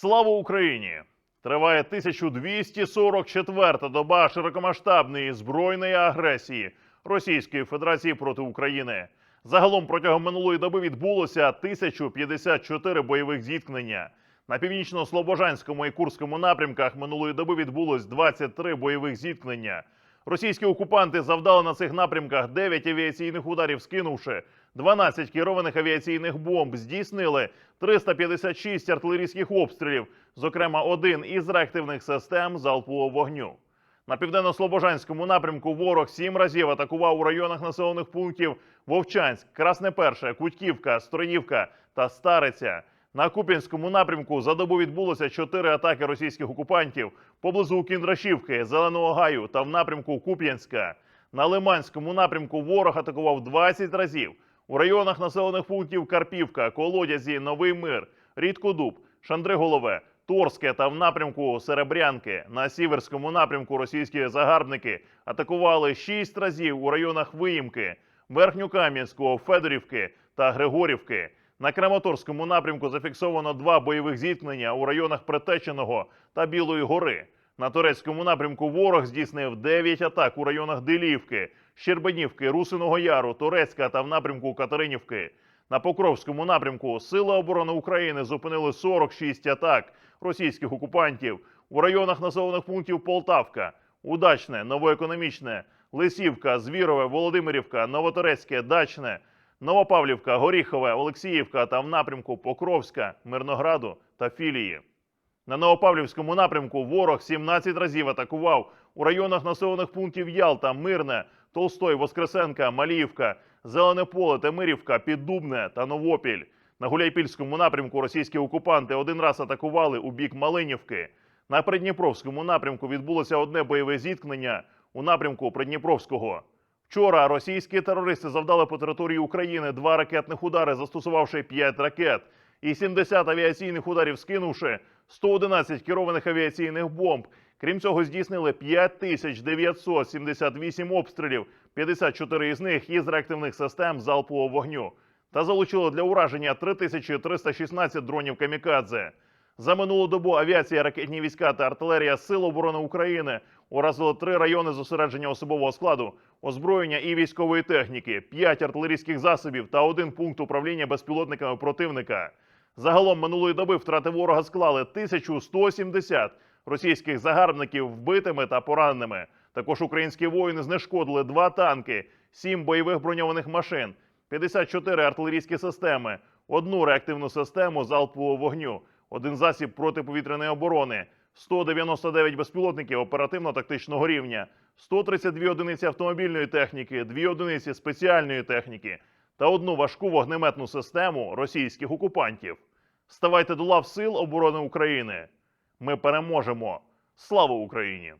Слава Україні! Триває 1244-та доба широкомасштабної збройної агресії Російської Федерації проти України. Загалом протягом минулої доби відбулося 1054 бойових зіткнення. На північно-слобожанському і Курському напрямках минулої доби відбулось 23 бойових зіткнення. Російські окупанти завдали на цих напрямках 9 авіаційних ударів, скинувши 12 керованих авіаційних бомб, здійснили 356 артилерійських обстрілів, зокрема один із реактивних систем залпового вогню. На південно-слобожанському напрямку ворог сім разів атакував у районах населених пунктів Вовчанськ, Красне Перше, Кутьківка, Строївка та Стариця. На Куп'янському напрямку за добу відбулося чотири атаки російських окупантів поблизу Кіндрашівки, Зеленого Гаю та в напрямку Куп'янська. На Лиманському напрямку ворог атакував 20 разів. У районах населених пунктів Карпівка, Колодязі, Новий Мир, Рідкодуб, Шандриголове, Торське та в напрямку Серебрянки. На сіверському напрямку російські загарбники атакували 6 разів у районах Виїмки, Верхньокам'янського, Федорівки та Григорівки. На Краматорському напрямку зафіксовано два бойових зіткнення у районах Притеченого та Білої гори. На турецькому напрямку ворог здійснив 9 атак у районах Делівки, Щербанівки, Русиного Яру, Турецька та в напрямку Катеринівки. На Покровському напрямку Сили оборони України зупинили 46 атак російських окупантів у районах населених пунктів Полтавка, Удачне, Новоекономічне, Лисівка, Звірове, Володимирівка, Новоторецьке, Дачне, Новопавлівка, Горіхове, Олексіївка та в напрямку Покровська, Мирнограду та Філії. На Новопавлівському напрямку ворог 17 разів атакував у районах населених пунктів Ялта, Мирне, Толстой, Воскресенка, Маліївка, Зелене Поле, Темирівка, Піддубне та Новопіль. На Гуляйпільському напрямку російські окупанти один раз атакували у бік Малинівки. На Придніпровському напрямку відбулося одне бойове зіткнення у напрямку Придніпровського. Вчора російські терористи завдали по території України два ракетних удари, застосувавши 5 ракет, і 70 авіаційних ударів скинувши 111 керованих авіаційних бомб. Крім цього, здійснили 5978 обстрілів, 54 із них із реактивних систем залпового вогню. Та залучили для ураження 3316 дронів камікадзе. За минулу добу авіація, ракетні війська та артилерія Сил оборони України уразили три райони зосередження особового складу, озброєння і військової техніки, п'ять артилерійських засобів та один пункт управління безпілотниками противника. Загалом минулої доби втрати ворога склали 1170 російських загарбників вбитими та пораненими. Також українські воїни знешкодили два танки, сім бойових броньованих машин, 54 артилерійські системи, одну реактивну систему залпового вогню, один засіб протиповітряної оборони, 199 безпілотників оперативно-тактичного рівня, 132 одиниці автомобільної техніки, 2 одиниці спеціальної техніки та одну важку вогнеметну систему російських окупантів. Ставайте до лав Сил оборони України. Ми переможемо. Слава Україні!